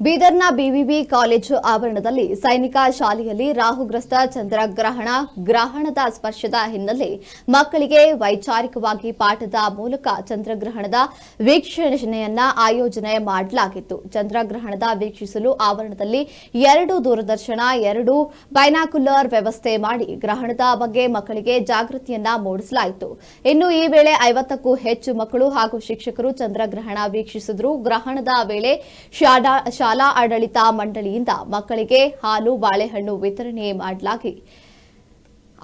ಬೀದರ್ನ BVB college ಆವರಣದಲ್ಲಿ ಸೈನಿಕ ಶಾಲೆಯಲ್ಲಿ ರಾಹುಗ್ರಸ್ತ ಚಂದ್ರಗ್ರಹಣ, ಗ್ರಹಣದ ಸ್ಪರ್ಶದ ಹಿನ್ನೆಲೆ ಮಕ್ಕಳಿಗೆ ವೈಚಾರಿಕವಾಗಿ ಪಾಠದ ಮೂಲಕ ಚಂದ್ರಗ್ರಹಣದ ವೀಕ್ಷಣೆಯನ್ನ ಆಯೋಜನೆ ಮಾಡಲಾಗಿತ್ತು. ಚಂದ್ರಗ್ರಹಣದ ವೀಕ್ಷಿಸಲು ಆವರಣದಲ್ಲಿ ಎರಡು ದೂರದರ್ಶನ, ಎರಡು ಬೈನಾಕುಲರ್ ವ್ಯವಸ್ಥೆ ಮಾಡಿ ಗ್ರಹಣದ ಬಗ್ಗೆ ಮಕ್ಕಳಿಗೆ ಜಾಗೃತಿಯನ್ನ ಮೂಡಿಸಲಾಯಿತು. ಇನ್ನು ಈ ವೇಳೆ ಐವತ್ತಕ್ಕೂ ಹೆಚ್ಚು ಮಕ್ಕಳು ಹಾಗೂ ಶಿಕ್ಷಕರು ಚಂದ್ರಗ್ರಹಣ ವೀಕ್ಷಿಸಿದ್ರು. ಗ್ರಹಣದ ವೇಳೆ ಶಾಲಾ ಶಾಲಾ ಆಡಳಿತ ಮಂಡಳಿಯಿಂದ ಮಕ್ಕಳಿಗೆ ಹಾಲು, ಬಾಳೆಹಣ್ಣು ವಿತರಣೆ ಮಾಡಲಾಗಿ.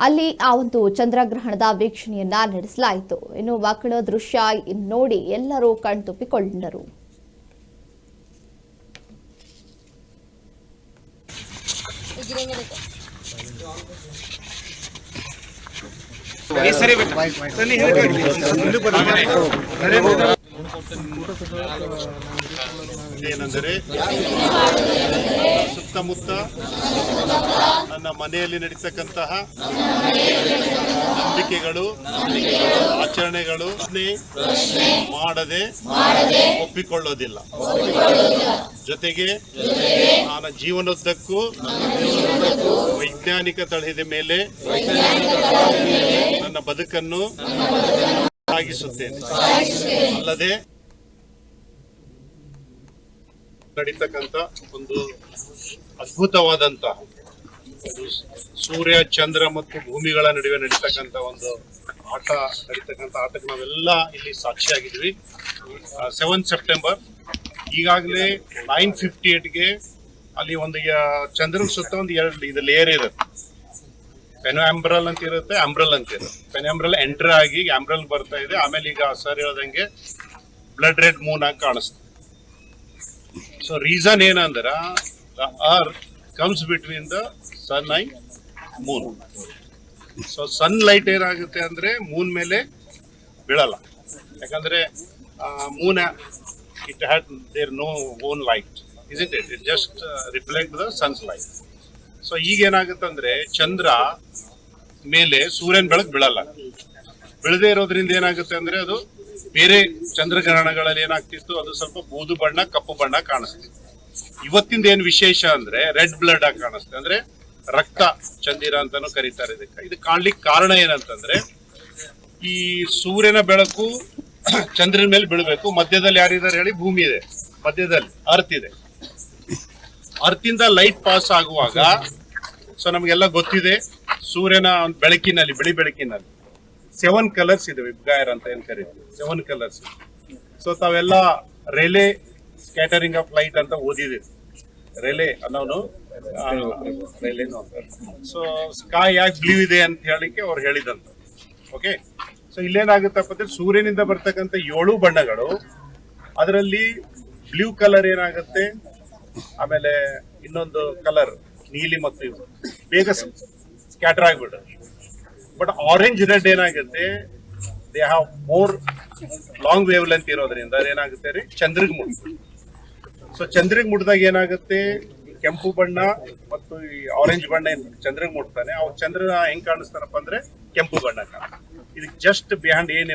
ಅಲ್ಲಿ ಆ ಒಂದು ಚಂದ್ರಗ್ರಹಣದ ವೀಕ್ಷಣೆಯನ್ನ ನಡೆಸಲಾಯಿತು. ಇನ್ನು ಮಕ್ಕಳ ದೃಶ್ಯ ನೋಡಿ ಎಲ್ಲರೂ ಕಣ್ತುಂಬಿಕೊಂಡರು ಈ ಸರಿ ಏನೆಂದರೆ, ಸುತ್ತಮುತ್ತ ನನ್ನ ಮನೆಯಲ್ಲಿ ನಡೀತಕ್ಕಂತಹ ನಂಬಿಕೆಗಳು, ಆಚರಣೆಗಳು ಮಾಡದೆ ಒಪ್ಪಿಕೊಳ್ಳೋದಿಲ್ಲ. ಜೊತೆಗೆ ನನ್ನ ಜೀವನೋದ್ದಕ್ಕೂ ವೈಜ್ಞಾನಿಕ ತಳಹದ ಮೇಲೆ ನನ್ನ ಬದುಕನ್ನು ಸಾಗಿಸುತ್ತೇನೆ. ಅಲ್ಲದೆ ನಡೀತಕ್ಕಂತ ಒಂದು ಅದ್ಭುತವಾದಂತ ಸೂರ್ಯ ಚಂದ್ರ ಮತ್ತು ಭೂಮಿಗಳ ನಡುವೆ ನಡೀತಕ್ಕಂತ ಒಂದು ಆಟ ನಡೀತಕ್ಕಂಥ ಆಟಕ್ಕೆ ನಾವೆಲ್ಲ ಇಲ್ಲಿ ಸಾಕ್ಷಿಯಾಗಿದ್ವಿ ಸೆವೆನ್ ಸೆಪ್ಟೆಂಬರ್ ಈಗಾಗಲೇ ನೈನ್ ಫಿಫ್ಟಿ ಏಟ್ಗೆ ಅಲ್ಲಿ ಒಂದು ಚಂದ್ರನ ಸುತ್ತ ಒಂದು ಎರಡು ಇದು ಲೇಯರ್ ಇರುತ್ತೆ ಪೆನ್ ಆಂಬ್ರಲ್ ಅಂತ ಇರುತ್ತೆ, ಅಂಬ್ರಲ್ ಅಂತ ಇರುತ್ತೆ. ಪೆನ್ ಆಂಬ್ರಲ್ ಎಂಟರ್ ಆಗಿ ಆಂಬ್ರಲ್ ಬರ್ತಾ ಇದೆ. ಆಮೇಲೆ ಈಗ ಸರ್ ಹೇಳ್ದಂಗೆ ಬ್ಲಡ್ ರೆಡ್ ಮೂನ್ ಆಗಿ ಕಾಣಿಸ್ತದೆ ಸೊ ರೀಸನ್ ಏನಂದ್ರ the earth comes between the sun I moon so sun light ಏನಾಗುತ್ತೆ ಅಂದ್ರೆ ಮೂನ್ ಮೇಲೆ ಬೀಳಲ್ಲ. ಯಾಕಂದ್ರೆ moon it had there no own light is it it it just reflect the sun's light so ಈಗ ಏನಾಗುತ್ತಂದ್ರೆ, ಚಂದ್ರ ಮೇಲೆ ಸೂರ್ಯನ ಬೆಳಕು ಬೀಳಲ್ಲ. ಬೆಳದೇ ಇರೋದ್ರಿಂದ ಏನಾಗುತ್ತೆ ಅಂದ್ರೆ, ಅದು ಬೇರೆ ಚಂದ್ರಗ್ರಹಣಗಳಲ್ಲಿ ಏನಾಗ್ತಿತ್ತು, ಅದು ಸ್ವಲ್ಪ ಬೂದು ಬಣ್ಣ, ಕಪ್ಪು ಬಣ್ಣ ಕಾಣಿಸ್ತಿತ್ತು. ಇವತ್ತಿಂದ ಏನ್ ವಿಶೇಷ ಅಂದ್ರೆ, ರೆಡ್ ಬ್ಲಡ್ ಆಗಿ ಕಾಣಿಸ್ತದೆ. ಅಂದ್ರೆ, ರಕ್ತ ಚಂದಿರ ಅಂತಾನು ಕರೀತಾರೆ ಇದಕ್ಕೆ. ಇದು ಕಾಣ್ಲಿಕ್ಕೆ ಕಾರಣ ಏನಂತಂದ್ರೆ, ಈ ಸೂರ್ಯನ ಬೆಳಕು ಚಂದ್ರನ ಮೇಲೆ ಬೀಳಬೇಕು. ಮಧ್ಯದಲ್ಲಿ ಯಾರಿದ್ದಾರೆ ಹೇಳಿ? ಭೂಮಿ ಇದೆ. ಮಧ್ಯದಲ್ಲಿ ಅರ್ತ್ ಇದೆ. ಅರ್ತಿಂದ ಲೈಟ್ ಪಾಸ್ ಆಗುವಾಗ ಸೊ ನಮಗೆಲ್ಲ ಗೊತ್ತಿದೆ, ಸೂರ್ಯನ ಒಂದು ಬೆಳಕಿನಲ್ಲಿ, ಬಿಳಿ ಬೆಳಕಿನಲ್ಲಿ ಸೆವೆನ್ ಕಲರ್ಸ್ ಇದೆ ವಿಬ್ಗಾಯರ್ ಅಂತ ಏನ್ ಕರೀತೀವಿ ಸೆವೆನ್ ಕಲರ್ಸ್ ಸೊ ತಾವೆಲ್ಲ ರೆಲೆ ಸ್ಕ್ಯಾಟರಿಂಗ್ ಆಫ್ ಲೈಟ್ ಅಂತ ಓದಿದೆ ರೆಲೆ ಅನ್ನೋನು ಸೊ ಸ್ಕೈ ಯಾಕೆ ಬ್ಲೂ ಇದೆ ಅಂತ ಹೇಳಿಕ್ಕೆ ಅವ್ರು ಹೇಳಿದಂತ. ಓಕೆ ಸೊ ಇಲ್ಲೇನಾಗುತ್ತಪ್ಪ ಅಂದ್ರೆ ಸೂರ್ಯನಿಂದ ಬರ್ತಕ್ಕಂಥ ಏಳು ಬಣ್ಣಗಳು, ಅದರಲ್ಲಿ ಬ್ಲೂ ಕಲರ್ ಏನಾಗುತ್ತೆ? ಆಮೇಲೆ ಇನ್ನೊಂದು ಕಲರ್ ನೀಲಿ ಮತ್ತು ಇವು ಬೇಗ ಸ್ಕ್ಯಾಟರ್ ಆಗ್ಬಿಡ ಬಟ್ ಆರೆಂಜ್ ರೆಡ್ ಏನಾಗುತ್ತೆ? They have more long wavelength ಇರೋದ್ರಿಂದ ಅದೇನಾಗುತ್ತೆ ರೀ ಚಂದ್ರಿಗೆ ಮುಟ್ತು ಸೊ ಚಂದ್ರಿಗೆ ಮುಟ್ಟಿದಾಗ ಏನಾಗುತ್ತೆ? ಕೆಂಪು ಬಣ್ಣ ಮತ್ತು ಈ ಆರೆಂಜ್ ಬಣ್ಣ ಏನ್ ಚಂದ್ರಿಗೆ ಮುಟ್ತಾನೆ. ಅವಾಗ ಚಂದ್ರ ಹೆಂಗ್ ಕಾಣಿಸ್ತಾನಪ್ಪ ಅಂದ್ರೆ ಕೆಂಪು ಬಣ್ಣ ಇದಕ್ಕೆ ಜಸ್ಟ್ ಬಿಹೈಂಡ್ ಏನ್